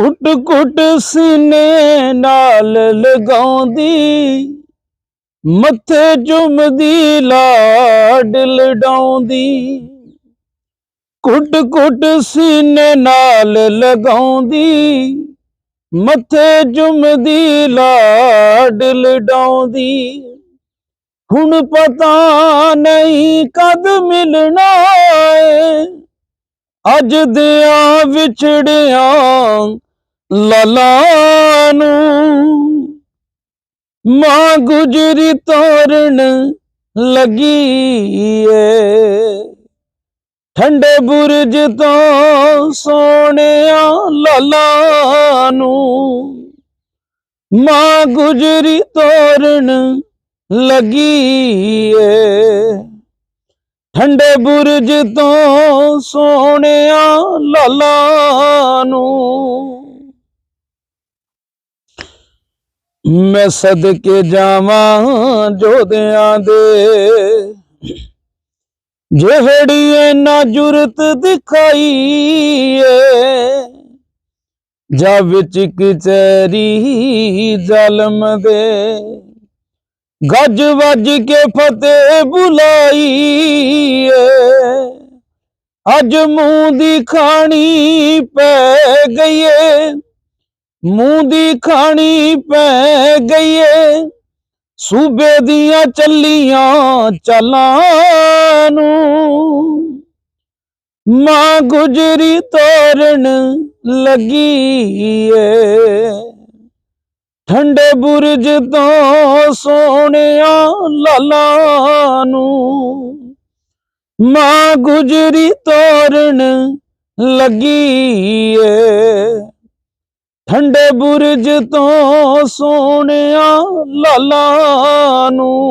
ਕੁੱਟ ਕੁੱਟ ਸੀਨੇ ਨਾਲ ਲਗਾਉਂਦੀ। ਮੱਥੇ ਚੁੰਮਦੀ ਲਾਡ ਲਡਾਉਂਦੀ। ਕੁੱਟ ਕੁੱਟ ਸੀਨੇ ਨਾਲ ਲਗਾਉਂਦੀ। ਮੱਥੇ ਚੁੰਮਦੀ ਲਾਡ ਲਡਾਉਂਦੀ। ਹੁਣ ਪਤਾ ਨਹੀਂ ਕਦ ਮਿਲਣਾ ਏ। ਅੱਜ ਦਿਆਂ ਵਿਛੜਿਆਂ ਲਾਲਾ ਨੂੰ ਮਾਂ ਗੁਜਰੀ ਤੋਰਨ ਲੱਗੀ ਏ ਠੰਡੇ ਬੁਰਜ ਤੋਂ ਸੋਹਣਿਆ ਲਾਲਾ ਨੂੰ ਮਾਂ ਗੁਜਰੀ ਤੋਰਨ ਲੱਗੀ ਏ ਠੰਡੇ ਬੁਰਜ ਤੋਂ ਸੋਹਣਿਆ ਲਾਲਾ ਨੂੰ ਮੈਂ ਸਦਕੇ ਜਾਵਾਂ ਜੋਦਿਆਂ ਦੇ। ਜਿਹੜੀ ਨਾ ਜੁਰਤ ਦਿਖਾਈ ਜਾ ਵਿੱਚ ਕਚਰੀ ਜ਼ਲਮ ਦੇ। ਗੱਜ ਵੱਜ ਕੇ ਫਤਿਹ ਬੁਲਾਈ ਏ ਅੱਜ ਮੂੰਹ ਦੀ ਖਾਣੀ ਪੈ ਗਈਏ। ਮੂੰਹ ਦੀ ਖਾਣੀ ਪੈ ਗਈਏ। ਸੂਬੇ ਦੀਆਂ ਚੱਲੀਆਂ ਚਾਲਾਂ ਨੂੰ ਮਾਂ ਗੁਜਰੀ ਤੋਰਨ ਲੱਗੀ ਏ ਠੰਡੇ ਬੁਰਜ ਤੋਂ ਸੋਹਣਿਆ ਲਾਲਾਂ ਨੂੰ ਮਾਂ ਗੁਜਰੀ ਤੋਰਨ ਲੱਗੀ ਏ ਠੰਡੇ ਬੁਰਜ ਤੋਂ ਸੋਹਣਿਆ ਲਾਲਾ ਨੂੰ